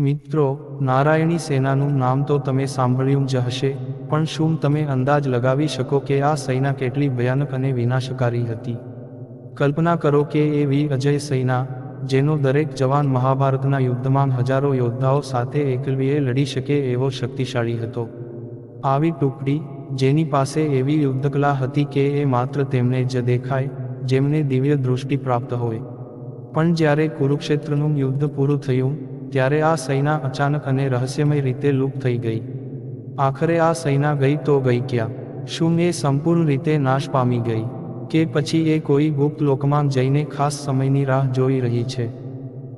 મિત્રો, નારાયણી સેનાનું નામ તો તમે સાંભળ્યું જ હશે, પણ શું તમે અંદાજ લગાવી શકો કે આ સૈના કેટલી ભયાનક અને વિનાશકારી હતી? કલ્પના કરો કે એ વી. અજય સૈના, જેનો દરેક જવાન મહાભારતના યુદ્ધમાં હજારો યોદ્ધાઓ સાથે એકલવીએ લડી શકે એવો શક્તિશાળી હતો. આવી ટુકડી, જેની પાસે એવી યુદ્ધકલા હતી કે એ માત્ર તેમને જ દેખાય, જેમને દિવ્ય દૃષ્ટિ પ્રાપ્ત હોય. પણ જ્યારે કુરુક્ષેત્રનું યુદ્ધ પૂરું થયું ત્યારે આ સૈના અચાનક અને રહસ્યમય રીતે લુપ્ત થઈ ગઈ. આખરે આ સૈના ગઈ તો ગઈ ક્યાં? શું એ સંપૂર્ણ રીતે નાશ પામી ગઈ? કે પછી એ કોઈ ગુપ્ત લોકમાં જઈને ખાસ સમયની રાહ જોઈ રહી છે?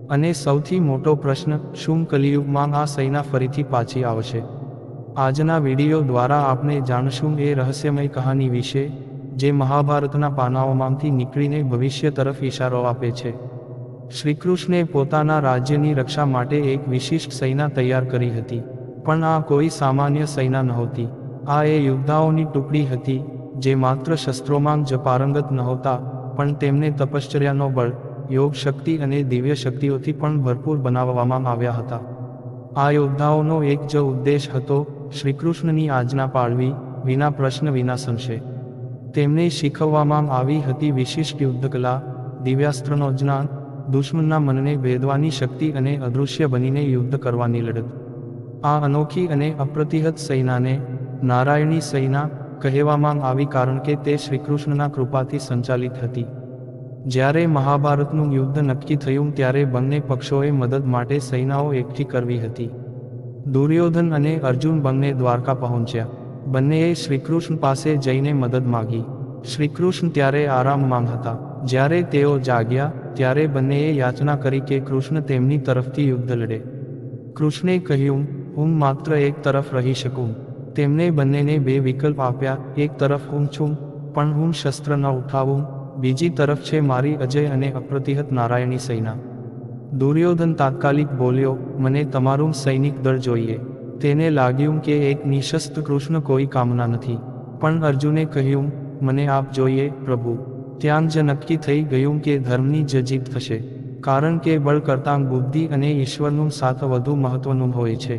અને સૌથી મોટો પ્રશ્ન, શું કલિયુગમાં આ સૈના ફરીથી પાછી આવશે? આજના વીડિયો દ્વારા આપણે જાણશું એ રહસ્યમય કહાની વિશે, જે મહાભારતના પાનાઓમાંથી નીકળીને ભવિષ્ય તરફ ઇશારો આપે છે. શ્રીકૃષ્ણે પોતાના રાજ્યની રક્ષા માટે એક વિશિષ્ટ સૈના તૈયાર કરી હતી. પણ આ કોઈ સામાન્ય સૈના નહોતી. આ એ યોદ્ધાઓની ટુકડી હતી, જે માત્ર શસ્ત્રોમાં જ પારંગત નહોતા, પણ તેમને તપશ્ચર્યાનો બળ, યોગ શક્તિ અને દિવ્ય શક્તિઓથી પણ ભરપૂર બનાવવામાં આવ્યા હતા. આ યોદ્ધાઓનો એક જ ઉદ્દેશ હતો શ્રીકૃષ્ણની આજ્ઞા પાળવી વિના પ્રશ્ન વિના સંશય તેમને શીખવવામાં આવી હતી વિશિષ્ટ યુદ્ધકલા, દિવ્યાસ્ત્રનો જ્ઞાન દુશ્મનના મનને ભેદવાની શક્તિ અને અદૃશ્ય બનીને યુદ્ધ કરવાની લડત. આ અનોખી અને અપ્રતિહત સૈનાને નારાયણી સૈના કહેવામાં આવી કારણ કે તે શ્રીકૃષ્ણના કૃપાથી સંચાલિત હતી. જ્યારે મહાભારતનું યુદ્ધ નક્કી થયું ત્યારે બંને પક્ષોએ મદદ માટે સૈનાઓ એકઠી કરવી હતી. દુર્યોધન અને અર્જુન બંને દ્વારકા પહોંચ્યા. બંનેએ શ્રીકૃષ્ણ પાસે જઈને મદદ માગી. શ્રીકૃષ્ણ ત્યારે આરામમાં હતા. જ્યારે તેઓ જાગ્યા, ત્યારે બંનેએ યાચના કરી કે કૃષ્ણ તેમની તરફથી યુદ્ધ લડે. કૃષ્ણે કહ્યું, હું માત્ર એક તરફ રહી શકું. તેમને બંનેને બે વિકલ્પ આપ્યા, એક તરફ હું છું, પણ હું શસ્ત્ર ન ઉઠાવું. બીજી તરફ છે મારી અજય અને અપ્રતિહત નારાયણી સૈના. દુર્યોધન તાત્કાલિક બોલ્યો, મને તમારું સૈનિક દળ જોઈએ. તેને લાગ્યું કે એક નિશસ્ત્ર કૃષ્ણ કોઈ કામના નથી. પણ અર્જુને કહ્યું, મને આપ જોઈએ, પ્રભુ. ત્યાં જ નક્કી થઈ ગયું કે ધર્મની જ જીત થશે. કારણ કે બળ કરતાં બુદ્ધિ અને ઈશ્વરનું સાથ વધુ મહત્વનું હોય છે.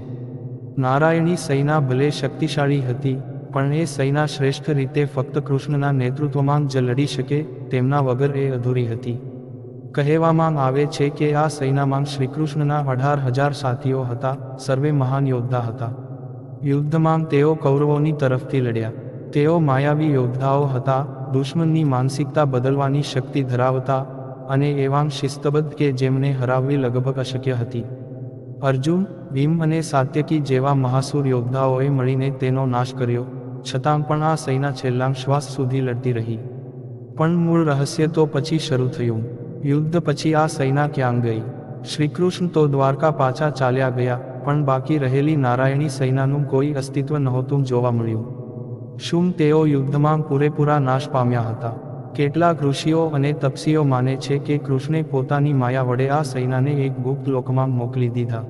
નારાયણી સૈના ભલે શક્તિશાળી હતી, પણ એ સૈના શ્રેષ્ઠ રીતે ફક્ત કૃષ્ણના નેતૃત્વમાં જ લડી શકે, તેમના વગર એ અધૂરી હતી. કહેવામાં આવે છે કે આ સૈનામાં શ્રીકૃષ્ણના અઢાર હજાર સાથીઓ હતા, સર્વે મહાન યોદ્ધા હતા. યુદ્ધમાં તેઓ કૌરવોની તરફથી લડ્યા. તેઓ માયાવી યોદ્ધાઓ હતા, દુશ્મનની માનસિકતા બદલવાની શક્તિ ધરાવતા અને એવાં શિસ્તબદ્ધ કે જેમને હરાવવી લગભગ અશક્ય હતી. અર્જુન, ભીમ અને સાત્યકી જેવા મહાસુર યોદ્ધાઓએ મળીને તેનો નાશ કર્યો, છતાં પણ આ સૈના છેલ્લા શ્વાસ સુધી લડતી રહી. પણ મૂળ રહસ્ય તો પછી શરૂ થયું. યુદ્ધ પછી આ સૈના ક્યાં ગઈ? શ્રીકૃષ્ણ તો દ્વારકા પાછા ચાલ્યા ગયા, પણ બાકી રહેલી નારાયણી સૈનાનું કોઈ અસ્તિત્વ નહોતું જોવા મળ્યું. શું તેઓ યુદ્ધમાં પૂરેપૂરા નાશ પામ્યા હતા. કેટલાક ઋષિઓ અને તપસીઓ માને છે કે કૃષ્ણે પોતાની માયા વડે આ સૈનાને એક ગુપ્ત લોકમાં મોકલી દીધા.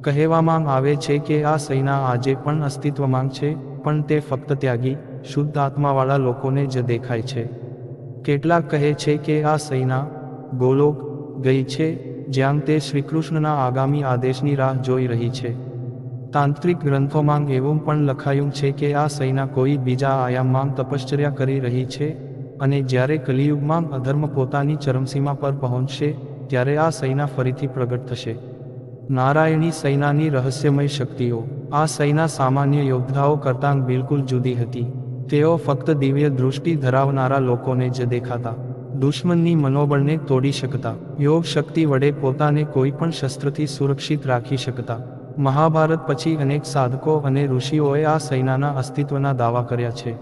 કહેવામાં આવે છે કે આ સૈના આજે પણ અસ્તિત્વમાં છે, પણ તે ફક્ત ત્યાગી, શુદ્ધ આત્માવાળા લોકોને જ દેખાય છે. કેટલાક કહે છે કે આ સૈના ગોલોક ગઈ છે, જ્યાં તે શ્રીકૃષ્ણના આગામી આદેશની રાહ જોઈ રહી છે. તાંત્રિક ગ્રંથોમાં એવું પણ લખાયું છે કે આ સૈના કોઈ બીજા આયામમાં તપશ્ચર્યા કરી રહી છે અને જ્યારે કલિયુગમાં અધર્મ પોતાની ચરમસીમા પર પહોંચશે, ત્યારે આ સૈના ફરીથી પ્રગટ થશે. નારાયણી સૈનાની રહસ્યમય શક્તિઓ. આ સૈના સામાન્ય યોદ્ધાઓ કરતાં બિલકુલ જુદી હતી. તેઓ ફક્ત દિવ્ય દૃષ્ટિ ધરાવનારા લોકોને જ દેખાતા. દુશ્મનની મનોબળને તોડી શકતા. યોગ શક્તિ વડે પોતાને કોઈ પણ શસ્ત્રથી સુરક્ષિત રાખી શકતા. મહાભારત પછી અનેક સાધકો અને ઋષિઓએ આ સૈનાના અસ્તિત્વના દાવા કર્યા છે.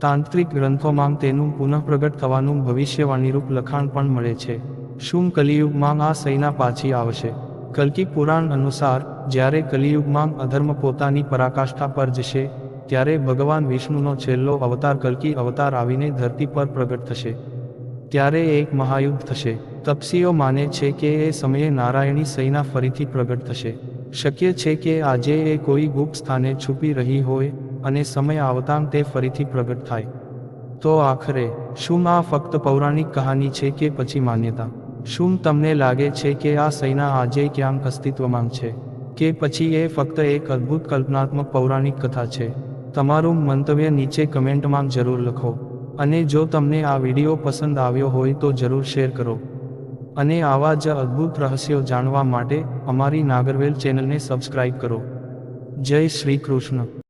તાંત્રિક ગ્રંથોમાં તેનું પુનઃપ્રગટ થવાનું ભવિષ્યવાણીરૂપ લખાણ પણ મળે છે. શું કલિયુગમાં આ સૈના પાછી આવશે? કલ્કી પુરાણ અનુસાર, જ્યારે કલિયુગમાં અધર્મ પોતાની પરાકાષ્ઠા પર જશે, ત્યારે ભગવાન વિષ્ણુનો છેલ્લો અવતાર કલ્કી અવતાર આવીને ધરતી પર પ્રગટ થશે. ત્યારે એક મહાયુદ્ધ થશે. તપસીઓ માને છે કે એ સમયે નારાયણી સૈના ફરીથી પ્રગટ થશે. શક્ય છે કે આજે એ કોઈ ગુપ્ત સ્થાને છુપી રહી હોય અને સમય આવતાં તે ફરીથી પ્રગટ થાય. તો આખરે, શું આ ફક્ત પૌરાણિક કહાની છે કે પછી માન્યતા? શું તમને લાગે છે કે આ સૈના આજે ક્યાંક અસ્તિત્વમાં છે? કે પછી એ ફક્ત એક અદ્ભુત કલ્પનાત્મક પૌરાણિક કથા છે? તમારું મંતવ્ય નીચે કમેન્ટમાં જરૂર લખો. અને જો તમને આ વીડિયો પસંદ આવ્યો હોય તો જરૂર શેર કરો. અને આવા જ અદ્ભુત રહસ્યો જાણવા માટે અમારી નાગરવેલ ચેનલને સબસ્ક્રાઇબ કરો. જય શ્રી કૃષ્ણ.